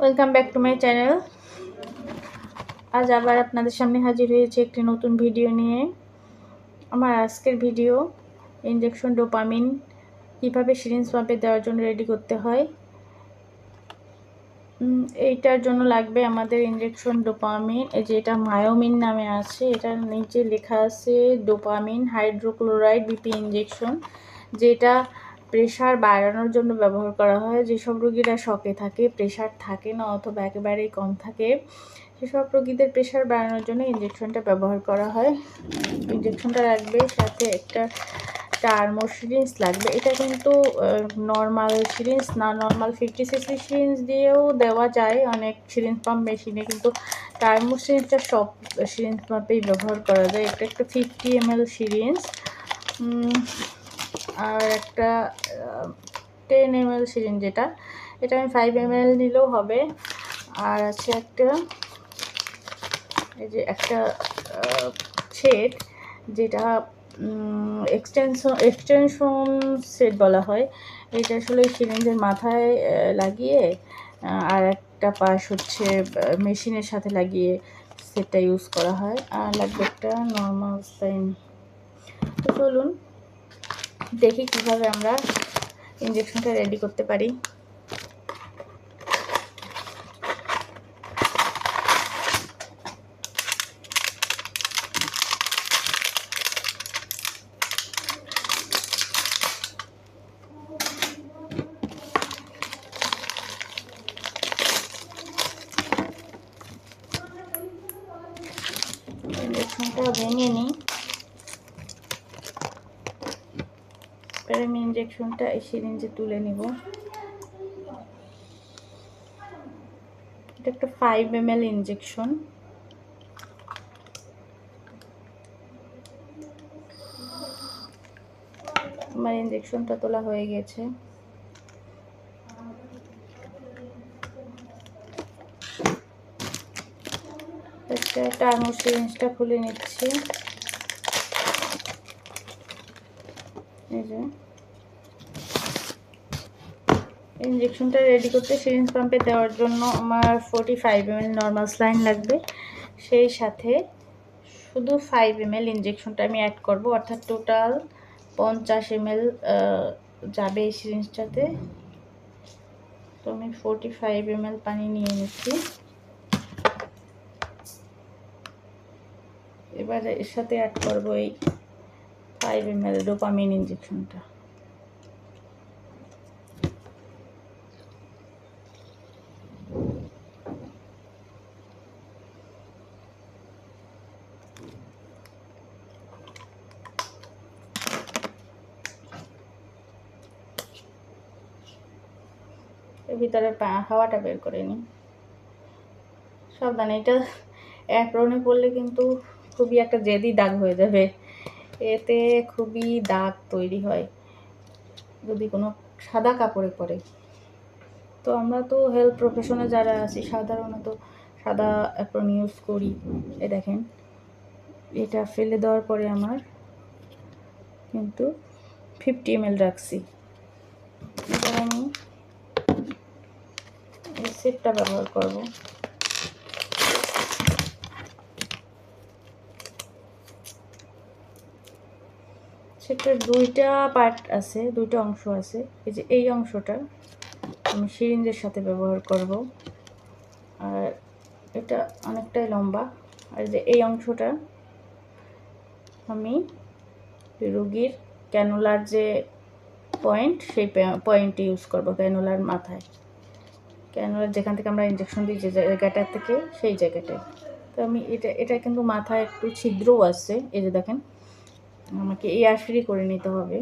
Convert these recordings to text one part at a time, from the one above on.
Welcome back to my channel আজ আবার আপনাদের সামনে হাজির হয়েছে একটি নতুন ভিডিও নিয়ে। আমার আজকের ভিডিও ইঞ্জেকশন ডোপামিন কীভাবে সিরিঞ্জ পাম্পে দেওয়ার জন্য রেডি করতে হয়। এইটার জন্য লাগবে আমাদের ইঞ্জেকশন ডোপামিন এই যে এটা মায়োমিন নামে আছে, এটার নিচে লেখা আছে ডোপামিন হাইড্রোক্লোরাইড বিপি ইঞ্জেকশন যেটা প্রেশার বাড়ানোর জন্য ব্যবহার করা হয়। যেসব রোগীরা শকে থাকে, প্রেশার থাকে না অথবা একেবারেই কম থাকে, সেসব রোগীদের প্রেশার বাড়ানোর জন্য ইঞ্জেকশনটা ব্যবহার করা হয়। ইঞ্জেকশনটা লাগবে সাথে একটা টার্মো সিরিঞ্জ লাগবে। এটা কিন্তু নর্মাল সিরিঞ্জ না নর্মাল ফিফটি সিসি সিরিঞ্জ দিয়েও দেওয়া যায়। অনেক সিরিঞ্জ পাম্প মেশিনে কিন্তু টার্মো সিরিঞ্জটা সব সিরিঞ্জ পাম্পেই ব্যবহার করা যায়। এটা একটা ফিফটি এম এল সিরিঞ্জ আর একটা টেন এম এল সিরিঞ্জ যেটা, এটা আমি ফাইভ এম এল নিলেও হবে। আর আছে একটা, এই যে একটা সেট যেটা এক্সটেনশন এক্সটেনশন সেট বলা হয়। এটা আসলে সিরিঞ্জের মাথায় লাগিয়ে আর একটা পাশ হচ্ছে মেশিনের সাথে লাগিয়ে সেটটা ইউজ করা হয়। আর লাগবে একটা নর্মাল সাইন তো চলুন দেখি কীভাবে আমরা ইঞ্জেকশনটা রেডি করতে পারি। ইঞ্জেকশনটা ভেঙে নিই। এবার আমি ইঞ্জেকশনটা এই সিরিঞ্জে তুলে নিব। এটা একটা ফাইভ এম এল ইঞ্জেকশন আমার ইঞ্জেকশনটা তোলা হয়ে গেছে। একটা টার্মো সিরিঞ্জটা খুলে নিচ্ছি। ইঞ্জেকশনটা রেডি করতে সিরিঞ্জ পাম্পে দেওয়ার জন্য আমার forty five M L normal saline লাগবে। সেই সাথে শুধু ফাইভ এম এল ইঞ্জেকশনটা আমি অ্যাড করব। অর্থাৎ টোটাল পঞ্চাশ এম এল যাবে এই সিরিঞ্জটাতে তো আমি ফোর্টি ফাইভ এম এল পানি নিয়ে নিচ্ছি। এবার এর সাথে অ্যাড করব এই ফাইভ এম এল ডোপামিন ইঞ্জেকশনটা এর ভিতরে হাওয়াটা বের করে নিই। সাবধানে, এটা অ্যাপ্রনে পড়লে কিন্তু খুবই একটা জেদি দাগ হয়ে যাবে। এতে খুবই দাগ তৈরি হয়, যদি কোনো সাদা কাপড়ে পরে। তো আমরা তো হেলথ প্রফেশনে যারা আছি, সাধারণত সাদা অ্যাপ্রন ইউজ করি। এ দেখেন, এটা ফেলে দেওয়ার পরে আমার কিন্তু ফিফটি এম এল রাখছি। এবার আমি এই সেটটা ব্যবহার করব। সেটার দুইটা পার্ট আছে, দুইটা অংশ আছে। এই যে এই অংশটা আমি সিরিঞ্জের সাথে ব্যবহার করব। আর এটা অনেকটাই লম্বা। আর যে এই অংশটা আমি রুগীর ক্যানোলার যে পয়েন্ট সেই পয়েন্টে ইউজ করব, ক্যানোলার মাথায়। ক্যানোলার যেখান থেকে আমরা ইঞ্জেকশন দিই, যে জায়গাটা থেকে, সেই জায়গাটায়। তো আমি এটা এটা কিন্তু মাথায় একটু ছিদ্রও আছে, এই যে দেখেন। আমাকে এয়ার ফ্রি করে নিতে হবে।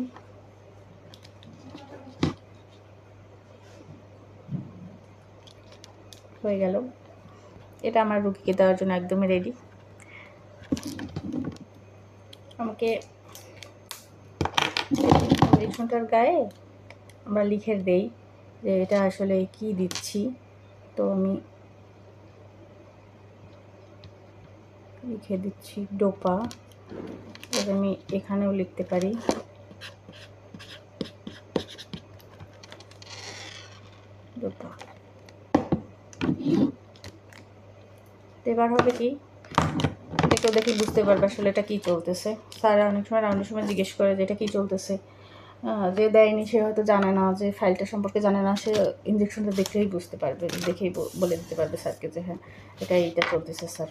হয়ে গেল। এটা আমার রুগীকে দেওয়ার জন্য একদমই রেডি আমাকে ইঞ্জেকশনটার গায়ে আমরা লিখে দেই যে এটা আসলে কি দিচ্ছি। তো আমি লিখে দিচ্ছি ডোপা। আমি এখানেও লিখতে পারি। এবার হবে কি দেখো দেখি বুঝতে পারবে আসলে এটা কী চলতেছে। স্যার অনেক সময় অনেক সময় জিজ্ঞেস করে যে এটা কী চলতেছে। যে দেয়নি সে হয়তো জানে না, যে ফাইলটা সম্পর্কে জানে না, সে ইঞ্জেকশনটা দেখলেই বুঝতে পারবে, দেখেই বলে দিতে পারবে স্যারকে যে হ্যাঁ এটা এইটা চলতেছে, স্যার।